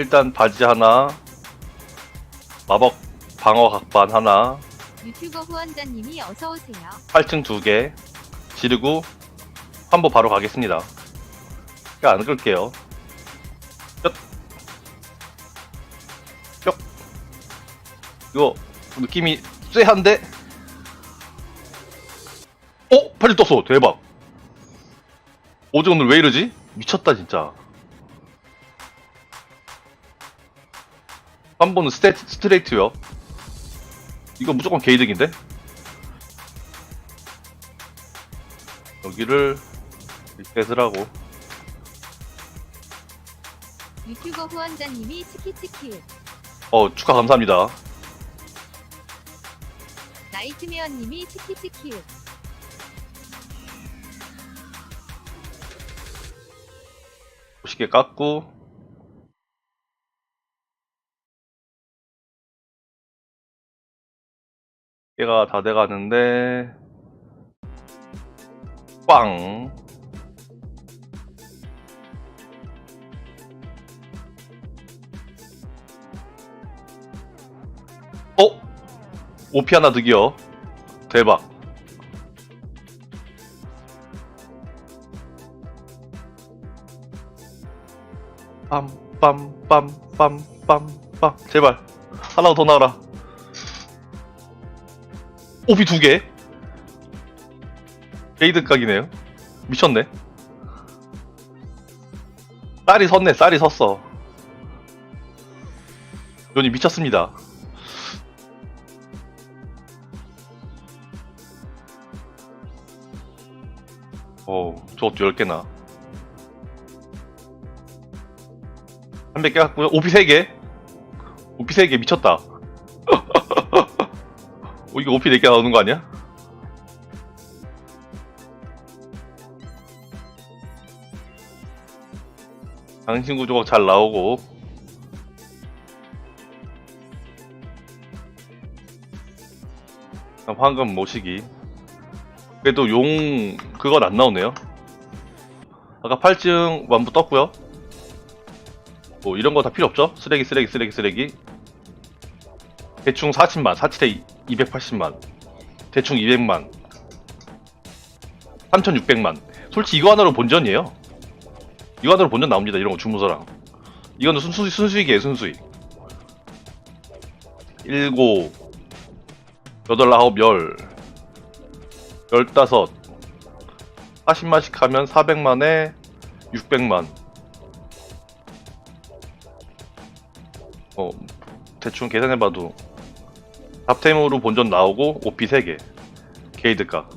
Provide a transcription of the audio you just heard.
일단 바지 하나, 마법 방어 각반 하나, 유튜버 후원자님이 어서 오세요. 8층 두 개, 지르고 환보 바로 가겠습니다. 그러니까 안 끌게요. 뿅. 뿅. 이거 느낌이 쎄한데? 어? 팔이 떴어. 대박. 오늘 왜 이러지? 미쳤다 진짜. 한 번은 스테, 스트레이트요. 이거 무조건 게이득인데? 여기를 리셋을 하고 유튜버 후원자님이 치키치키. 어 축하 감사합니다 나이트메어님이 치키치키. 쉽게 깎고 얘가 다 돼가는데 꽝. 어? 오피 하나 득이요. 대박. 빰빰빰빰빰빰. 제발. 하나 더 나와라 오비 두개 게이드 각이네요 미쳤네 쌀이 섰네 쌀이 섰어 요니 미쳤습니다 오 저것도 10개나 300개 갖고요. 오피 3개. 오피 3개 미쳤다. 어, 이거 오피 4개 나오는 거 아니야? 당신 구조가 잘 나오고. 그다음 황금 모시기. 그래도 용 그건 안 나오네요. 아까 8층 완부 떴고요. 뭐 이런 거 다 필요 없죠? 쓰레기 쓰레기 쓰레기 쓰레기. 대충 40만 4칠에 280만. 대충 200만. 3600만. 솔직히 이거 하나로 본전이에요. 이거 하나로 본전 나옵니다 이런 거 주문서랑. 이거는 순수, 순수익이에요 순수익. 7 8 9 10 15 40만씩 하면 400만에 600만. 어, 대충 계산해봐도 잡템으로 본전 나오고 OP 3개. 게이드가